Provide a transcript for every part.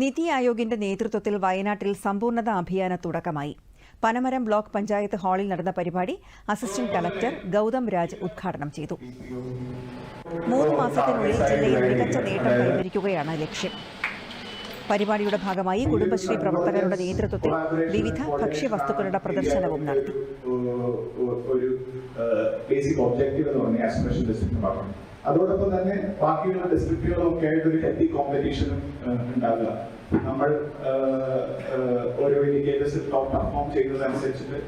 നിതി ആയോഗിന്റെ നേതൃത്വത്തിൽ വയനാട്ടിൽ സമ്പൂർണത അഭിയാന തുടക്കമായി. പനമരം ബ്ലോക്ക് പഞ്ചായത്ത് ഹാളിൽ നടന്ന പരിപാടി അസിസ്റ്റന്റ് കളക്ടർ ഗൗതം രാജ് ഉദ്ഘാടനം ചെയ്തു. മൂന്ന് മാസത്തിനുള്ളിൽ ജില്ലയിൽ മികച്ച നേട്ടം കൈവരിക്കുകയാണ് ലക്ഷ്യം. പരിപാടിയുടെ ഭാഗമായി കുടുംബശ്രീ പ്രവർത്തകരുടെ നേതൃത്വത്തിൽ വിവിധ ഭക്ഷ്യവസ്തുക്കളുടെ പ്രദർശനവും നടത്തി. അതോടൊപ്പം തന്നെ ബാക്കിയുള്ള ഡിസ്ട്രിക്റ്റുകളും ഒക്കെ ആയിട്ട് ഒരു ഹെൽത്തി കോമ്പറ്റീഷനും ഉണ്ടാവുക. നമ്മൾ ഓരോ ഇൻഡിക്കേറ്റേഴ്സ് ടോപ്പ് പെർഫോം ചെയ്യുന്നതനുസരിച്ചിട്ട്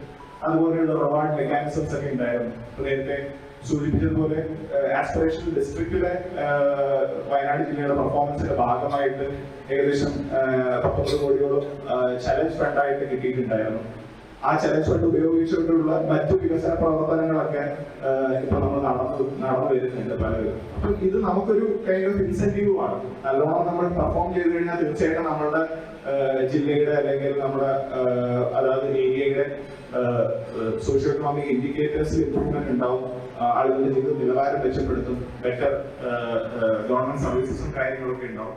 അതുപോലെയുള്ള റിവാർഡ് മെക്കാനിസംസ് ഒക്കെ ഉണ്ടായിരുന്നു. നേരത്തെ സൂചിപ്പിച്ചതുപോലെ ആസ്പിറേഷൻ ഡിസ്ട്രിക്റ്റിലെ വയനാട് ജില്ലയുടെ പെർഫോമൻസിന്റെ ഭാഗമായിട്ട് ഏകദേശം പത്തൊമ്പത് കോടിയോളം ചലഞ്ച് ഫണ്ടായിട്ട് കിട്ടിയിട്ടുണ്ടായിരുന്നു. ആ ചലഞ്ച് ഫണ്ട് ഉപയോഗിച്ചുകൊണ്ടുള്ള മറ്റു വികസന പ്രവർത്തനങ്ങളൊക്കെ ഇപ്പൊ നമ്മൾ നടന്നു നടന്നു വരുന്നുണ്ട് പലരും. അപ്പൊ ഇത് നമുക്കൊരു കൈൻഡ് ഓഫ് ഇൻസെന്റീവ് ആണ്. നല്ലോണം നമ്മൾ പെർഫോം ചെയ്ത് കഴിഞ്ഞാൽ തീർച്ചയായിട്ടും നമ്മളുടെ ജില്ലയുടെ അല്ലെങ്കിൽ നമ്മുടെ അതായത് ഏരിയയുടെ സോഷ്യോ എക്കണോമിക് ഇൻഡിക്കേറ്റേഴ്സ് ഇംപ്രൂവ്മെന്റ് ഉണ്ടാവും. ആളുകളുടെ ജീവിത നിലവാരം മെച്ചപ്പെടുത്തും. ബെറ്റർ ഗവൺമെന്റ് സർവീസസും കാര്യങ്ങളൊക്കെ ഉണ്ടാവും.